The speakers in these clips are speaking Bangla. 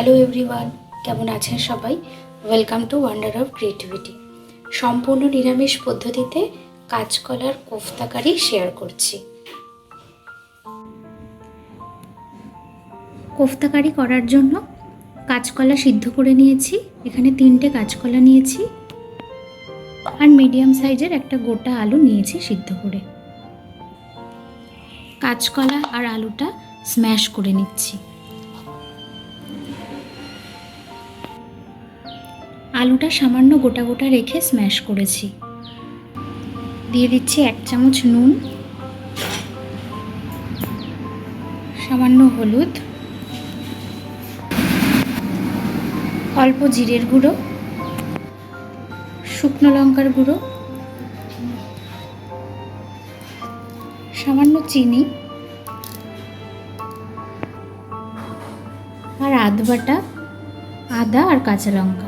হ্যালো এভরিওয়ান কেমন আছেন সবাই? Welcome to wonder of creativity সম্পূর্ণ নিরামিষ পদ্ধতিতে কাঁচকলার কোফতাকারি শেয়ার করছি। কোফতাকারি করার জন্য কাঁচকলা সিদ্ধ করে নিয়েছি। এখানে তিনটে কাঁচকলা নিয়েছি। আর মিডিয়াম সাইজের একটা গোটা আলু নিয়েছি সিদ্ধ করে। কাঁচকলা আর আলুটা স্ম্যাশ করে নিচ্ছি। আলুটা সামান্য গোটা গোটা রেখে স্ম্যাশ করেছি। দিয়ে দিচ্ছি এক চামচ নুন, সামান্য হলুদ, অল্প জিরের গুঁড়ো, শুকনো লঙ্কার গুঁড়ো, সামান্য চিনি আর আধ বাটা, আদা আর কাঁচা লঙ্কা।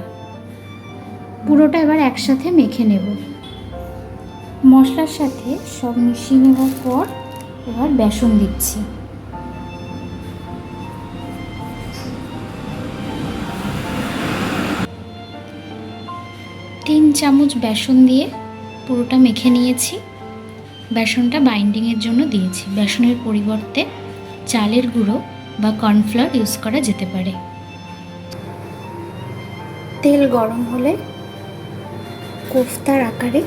পুরোটা এবার একসাথে মেখে নেব। মশলার সাথে সব মিশিয়ে নেওয়ার পর এবার বেসন দিচ্ছি। তিন চামচ বেসন দিয়ে পুরোটা মেখে নিয়েছি। বেসনটা বাইন্ডিংয়ের জন্য দিয়েছি। বেসনের পরিবর্তে চালের গুঁড়ো বা কর্নফ্লাওয়ার ইউজ করা যেতে পারে। তেল গরম হলে কোফতার আকারে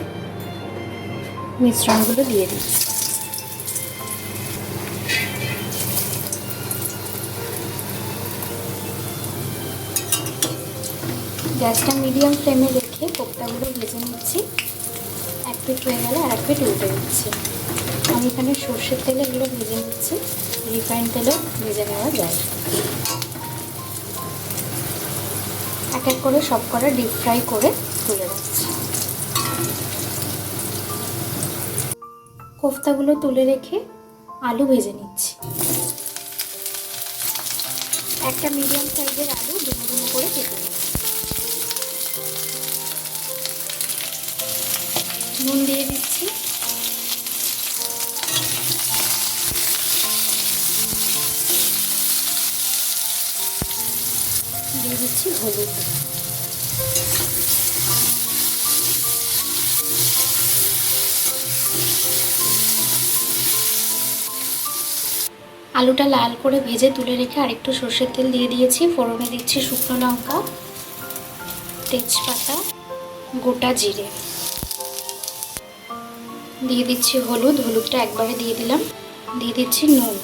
মিশ্রণগুলো দিয়ে দিচ্ছি গ্যাসটা মিডিয়াম ফ্লেমে রেখে কোফতাগুলো ভেজে নিচ্ছি। এক পিট হয়ে গেলে আর এক পিট উল্টে দিচ্ছি। আমি এখানে সর্ষের তেলে এগুলো ভেজে নিচ্ছি। রিফাইন তেলেও ভেজে নেওয়া যায়। এক এক করে সব কটা ডিপ ফ্রাই করে তুলে রাখছি কোফতাগুলো তুলে রেখে আলু ভেজে নিচ্ছি। একটা মিডিয়াম সাইজের আলু ডুমো ডুমো করে কেটে নিচ্ছি। নুন দিয়ে দিচ্ছি। দিয়ে দিচ্ছি হলুদ। আলুটা লাল করে ভেজে তুলে রেখে আরেকটু সর্ষের তেল দিয়ে দিয়েছি। ফোড়নে দিচ্ছি শুকনো লঙ্কা, তেজপাতা, গোটা জিরে। দিয়ে দিচ্ছি হলুদ, হলুদটা একবারে দিয়ে দিলাম। দিয়ে দিচ্ছি নুন।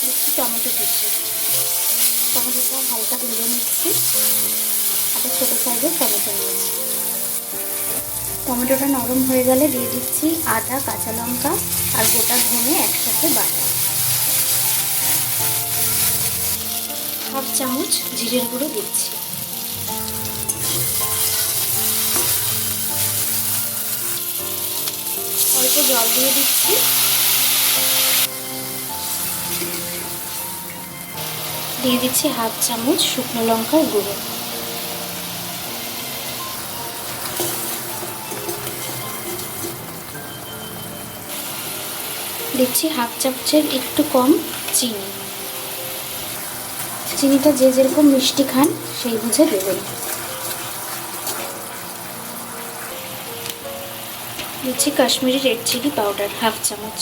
দিচ্ছি টমেটো দিচ্ছি। টমেটোটা হালকা ভেজে নিচ্ছি। একটা ছোটো সাইজের টমেটো নিয়েছি টমেটোটা নরম হয়ে গেলে দিয়ে দিচ্ছি আদা, কাঁচা লঙ্কা আর গোটা ধনে একসাথে বাটা। হাফ চামচ জিরের গুঁড়ো দিচ্ছি। অল্প জল দিয়ে দিচ্ছি। দিয়ে দিচ্ছি হাফ চামচ শুকনো লঙ্কার গুঁড়ো। দিচ্ছি হাফ চামচের একটু কম চিনি। চিনিটা যে যেরকম মিষ্টি খান, সেই বুঝে দেবেন। দিচ্ছি Kashmiri red chilli powder half চামচ।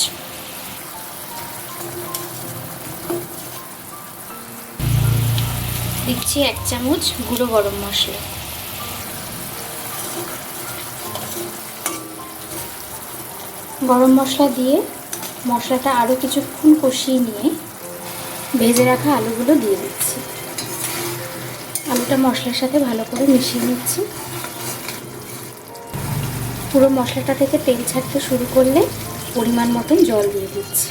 দিচ্ছি এক চামচ গুঁড়ো গরম মশলা। গরম মশলা দিয়ে মশলাটা আরও কিছুক্ষণ কষিয়ে নিয়ে ভেজে রাখা আলুগুলো দিয়ে দিচ্ছি। আলুটা মশলার সাথে ভালো করে মিশিয়ে নিচ্ছি। পুরো মশলাটা থেকে তেল ছাড়তে শুরু করলে পরিমাণ মতন জল দিয়ে দিচ্ছি।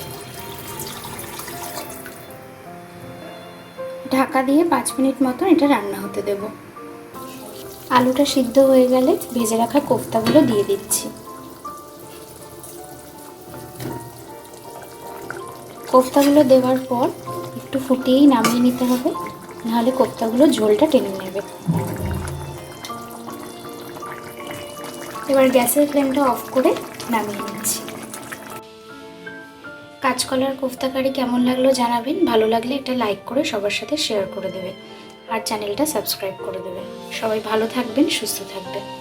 ঢাকা দিয়ে পাঁচ মিনিট মতন এটা রান্না হতে দেব। আলুটা সিদ্ধ হয়ে গেলে ভেজে রাখা কোফতাগুলো দিয়ে দিচ্ছি। কোফতাগুলো দেওয়ার পর একটু ফুটিয়েই নামিয়ে নিতে হবে। নাহলে কোফতাগুলো ঝোলটা টেনে নেবে। এবার গ্যাসের ফ্লেমটা অফ করে নামিয়ে নিচ্ছি। কাঁচকলার কোফতা কারি কেমন লাগল জানাবেন। ভালো লাগলে একটা লাইক করে সবার সাথে শেয়ার করে দেবেন। আর চ্যানেলটা সাবস্ক্রাইব করে দেবেন। সবাই ভালো থাকবেন, সুস্থ থাকবেন।